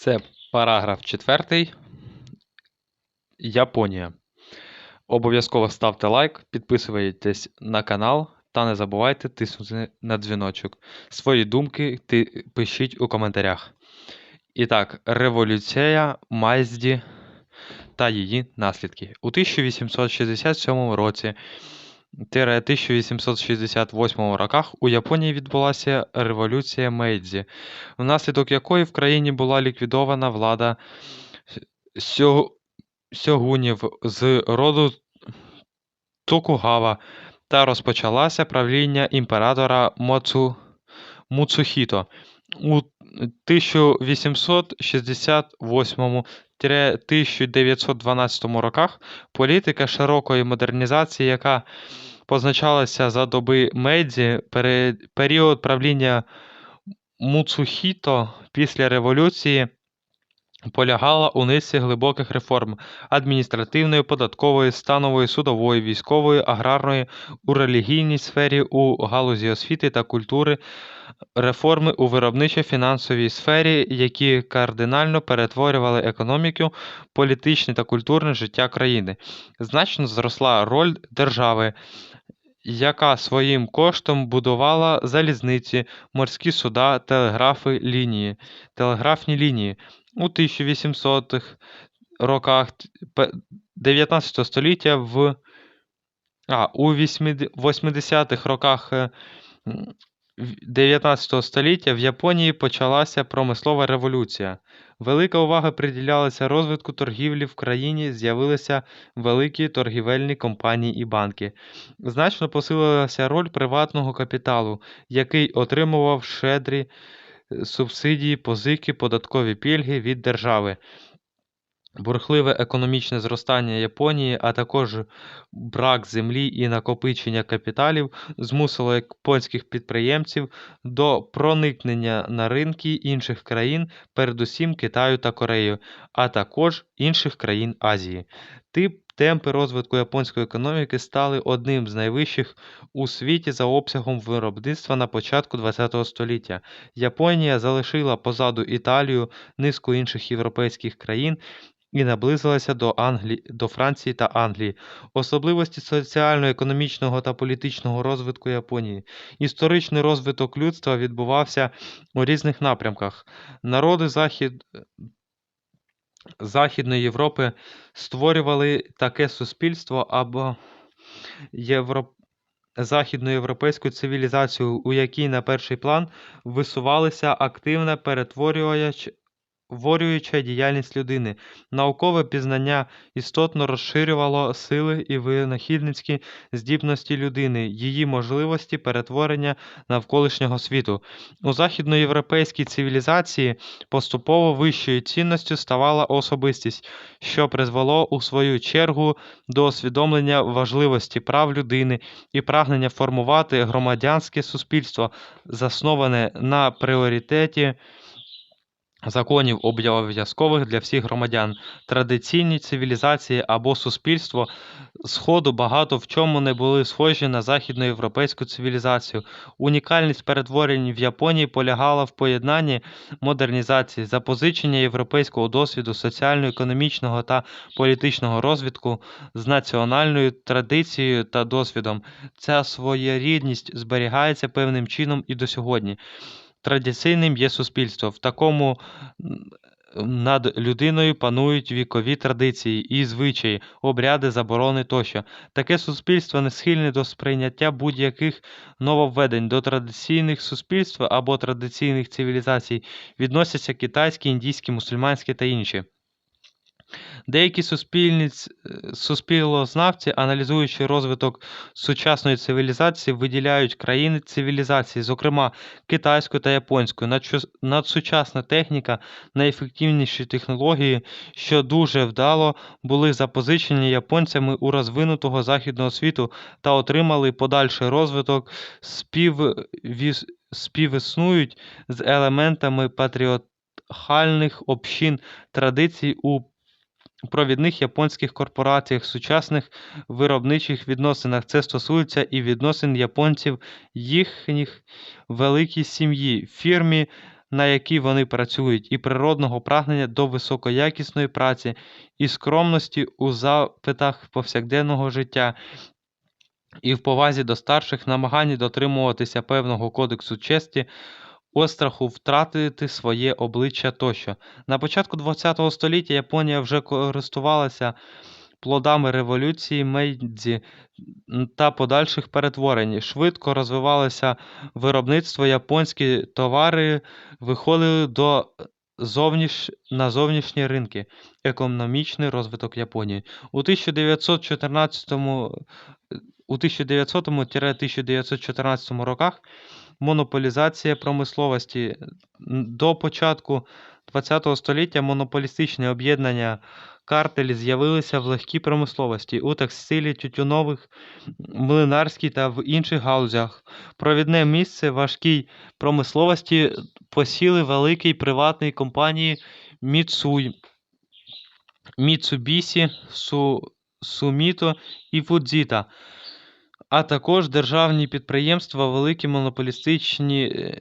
Це параграф 4. Японія. Обов'язково ставте лайк, підписуйтесь на канал та не забувайте тиснути на дзвіночок. Свої думки ти пишіть у коментарях. І так, революція Майзді та її наслідки. У 1867 році 1868 роках у Японії відбулася революція Мейдзі, внаслідок якої в країні була ліквідована влада сьо- сьогунів з роду Токугава та розпочалося правління імператора Моцу... Муцухіто. У 1868-1912 роках політика широкої модернізації, яка позначалася за доби Мейдзі, період правління Муцухіто після революції полягала у низці глибоких реформ адміністративної, податкової, станової, судової, військової, аграрної, у релігійній сфері, у галузі освіти та культури, реформи у виробничо-фінансовій сфері, які кардинально перетворювали економіку, політичне та культурне життя країни. Значно зросла роль держави, яка своїм коштом будувала залізниці, морські суда, телеграфи лінії, телеграфні лінії. У 1800-х роках 19 століття в а, у 80-х роках е, м, в- 19 століття в Японії почалася промислова революція. Велика увага приділялася розвитку торгівлі в країні, з'явилися великі торгівельні компанії і банки. Значно посилилася роль приватного капіталу, який отримував щедрі е, субсидії, позики, податкові пільги від держави. Бурхливе економічне зростання Японії, а також брак землі і накопичення капіталів змусило японських підприємців до проникнення на ринки інших країн, передусім Китаю та Корею, а також інших країн Азії. Тип Темпи розвитку японської економіки стали одним з найвищих у світі за обсягом виробництва на початку ХХ століття. Японія залишила позаду Італію, низку інших європейських країн і наблизилася до, Англії, до Франції та Англії. Особливості соціально-економічного та політичного розвитку Японії. Історичний розвиток людства відбувався у різних напрямках. Народи Захід... Західної Європи створювали таке суспільство або євро... західноєвропейську цивілізацію, у якій на перший план висувалися активне перетворююча Ворююча діяльність людини, наукове пізнання істотно розширювало сили і винахідницькі здібності людини, її можливості перетворення навколишнього світу. У західноєвропейській цивілізації поступово вищою цінністю ставала особистість, що призвело у свою чергу до усвідомлення важливості прав людини і прагнення формувати громадянське суспільство, засноване на пріоритеті законів обов'язкових для всіх громадян. Традиційні цивілізації або суспільство Сходу багато в чому не були схожі на західноєвропейську цивілізацію. Унікальність перетворень в Японії полягала в поєднанні модернізації, запозичення європейського досвіду соціально-економічного та політичного розвитку з національною традицією та досвідом. Ця своєрідність зберігається певним чином і до сьогодні. Традиційним є суспільство. В такому над людиною панують вікові традиції і звичаї, обряди, заборони тощо. Таке суспільство не схильне до сприйняття будь-яких нововведень. До традиційних суспільств або традиційних цивілізацій відносяться китайські, індійські, мусульманські та інші. Деякі е, суспільнознавці, аналізуючи розвиток сучасної цивілізації, виділяють країни цивілізації, зокрема китайську та японську. Надсучасна техніка, найефективніші технології, що дуже вдало були запозичені японцями у розвинутого західного світу та отримали подальший розвиток, співвіс- співіснують з елементами патріархальних общин традицій у провідних японських корпораціях, сучасних виробничих відносинах. Це стосується і відносин японців, їхніх великій сім'ї, фірмі на якій вони працюють, і природного прагнення до високоякісної праці і скромності у запитах повсякденного життя, і в повазі до старших намаганні дотримуватися певного кодексу честі, остраху втратити своє обличчя тощо. На початку ХХ століття Японія вже користувалася плодами революції Мейдзі та подальших перетворень. Швидко розвивалося виробництво, японські товари виходили до зовніш... на зовнішні ринки. Економічний розвиток Японії. У 1914 у 1900-1914 роках монополізація промисловості. До початку ХХ століття монополістичні об'єднання картелі з'явилися в легкій промисловості, у текстилі, тютюнових, млинарській та в інших галузях. Провідне місце важкій промисловості посіли великі приватні компанії Міцуй, Міцубісі, Суміто і Фудзіта, а також державні підприємства, великі монополістичні е,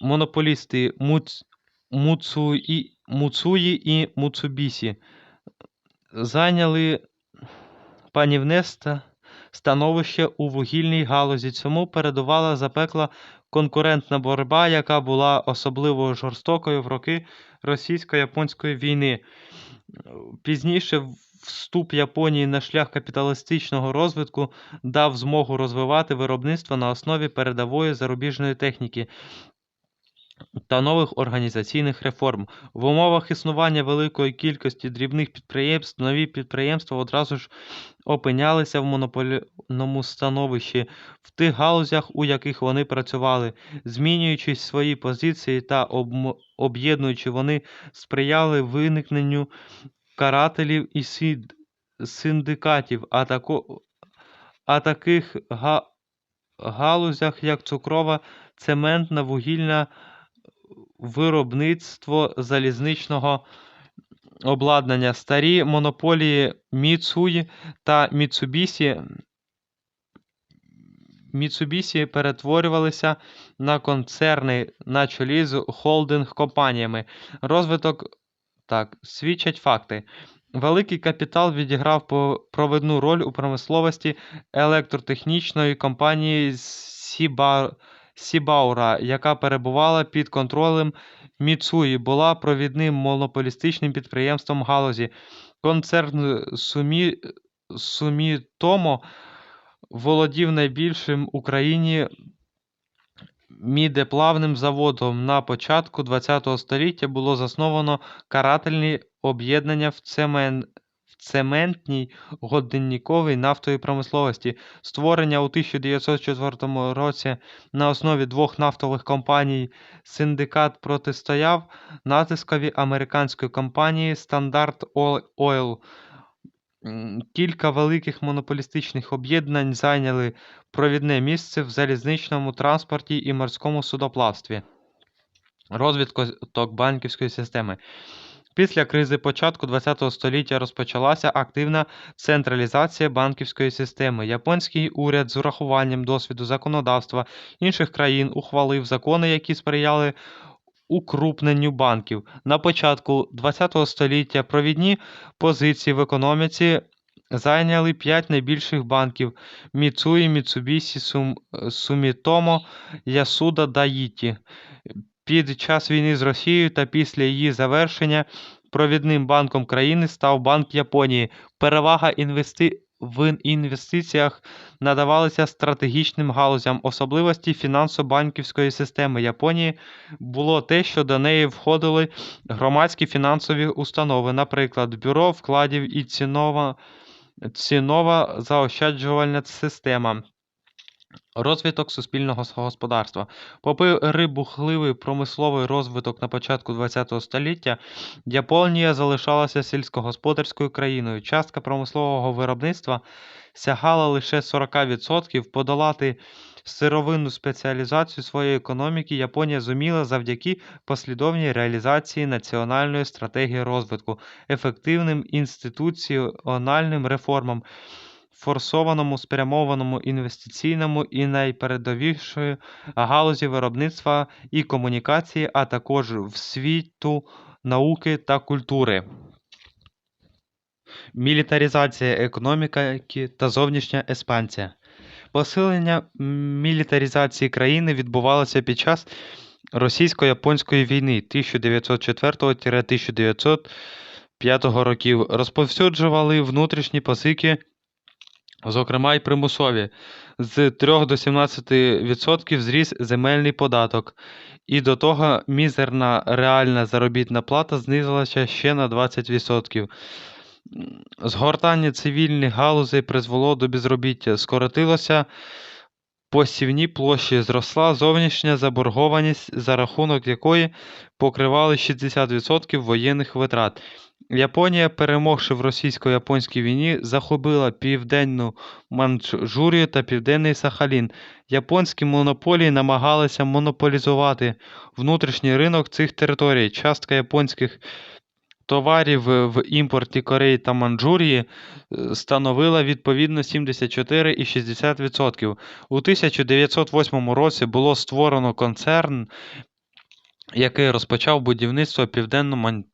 монополісти Муц, Муцуї, і Муцубісі зайняли панівне ста- становище у вугільній галузі. Цьому передувала запекла конкурентна боротьба, яка була особливо жорстокою в роки російсько-японської війни. Пізніше вступ Японії на шлях капіталістичного розвитку дав змогу розвивати виробництво на основі передової зарубіжної техніки та нових організаційних реформ. В умовах існування великої кількості дрібних підприємств нові підприємства одразу ж опинялися в монопольному становищі в тих галузях, у яких вони працювали. Змінюючи свої позиції та об'єднуючи, вони сприяли виникненню карателів і синдикатів, а, тако, а таких га, галузях, як цукрова, цементна, вугільна, виробництво залізничного обладнання. Старі монополії Міцуї та Міцубісі Міцубісі перетворювалися на концерни на чолі з холдинг-компаніями. Розвиток так, свідчать факти. Великий капітал відіграв провідну роль у промисловості електротехнічної компанії Сіба... Сібаура, яка перебувала під контролем Міцуї, була провідним монополістичним підприємством галузі. Концерн Сумі... Сумітомо володів найбільшим Україні мідеплавним заводом. На початку ХХ століття було засновано карательні об'єднання в, цемен... в цементній годинниковій нафтовій промисловості. Створення у 1904 році на основі двох нафтових компаній синдикат протистояв натискові американської компанії Standard Oil. Кілька великих монополістичних об'єднань зайняли провідне місце в залізничному транспорті і морському судоплавстві. Розвиток банківської системи. Після кризи початку ХХ століття розпочалася активна централізація банківської системи. Японський уряд з урахуванням досвіду законодавства інших країн ухвалив закони, які сприяли укрупненню банків. На початку ХХ століття провідні позиції в економіці зайняли п'ять найбільших банків Міцуї, Міцубісі, Сум... Сумітомо, Ясуда, Даїті. Під час війни з Росією та після її завершення провідним банком країни став Банк Японії. Перевага інвести... в інвестиціях надавалася стратегічним галузям. Особливості фінансово-банківської системи Японії було те, що до неї входили громадські фінансові установи, наприклад, бюро вкладів і цінова, цінова заощаджувальна система. Розвиток суспільного господарства. Попри бурхливий промисловий розвиток на початку ХХ століття, Японія залишалася сільськогосподарською країною. Частка промислового виробництва сягала лише 40%. Подолати сировинну спеціалізацію своєї економіки Японія зуміла завдяки послідовній реалізації національної стратегії розвитку, ефективним інституціональним реформам, форсованому, спрямованому інвестиційному і найпередовішої галузі виробництва і комунікації, а також в світу науки та культури. Мілітаризація економіки та зовнішня експансія. Посилення мілітаризації країни відбувалося під час російсько-японської війни 1904-1905 років. Розповсюджували внутрішні позики, зокрема й примусові. З 3 до 17% зріс земельний податок, і до того мізерна реальна заробітна плата знизилася ще на 20%. Згортання цивільних галузей призвело до безробіття, скоротилося посівні площі, зросла зовнішня заборгованість, за рахунок якої покривали 60% воєнних витрат. Японія, перемогши в російсько-японській війні, захопила Південну Манчжурію та Південний Сахалін. Японські монополії намагалися монополізувати внутрішній ринок цих територій. Частка японських товарів в імпорті Кореї та Манчжурії е, становила відповідно 74 і 60%. У 1908 році було створено концерн, який розпочав будівництво південно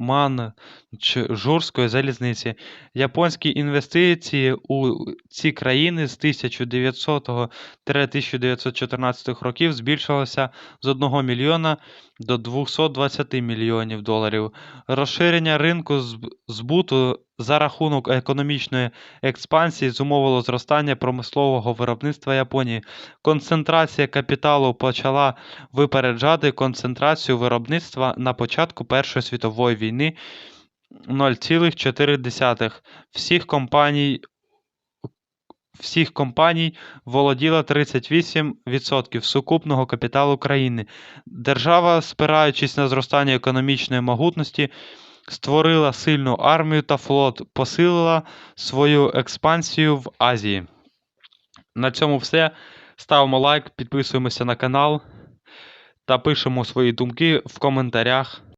Манчжурської залізниці. Японські інвестиції у ці країни з 1900-1914 років збільшилися з 1 мільйона до 220 мільйонів доларів. Розширення ринку збуту за рахунок економічної експансії зумовило зростання промислового виробництва Японії. Концентрація капіталу почала випереджати концентрацію виробництва на початку Першої світової війни 0,4 всіх компаній. Всіх компаній володіла 38% сукупного капіталу країни. Держава, спираючись на зростання економічної могутності, створила сильну армію та флот, посилила свою експансію в Азії. На цьому все. Ставимо лайк, підписуємося на канал та пишемо свої думки в коментарях.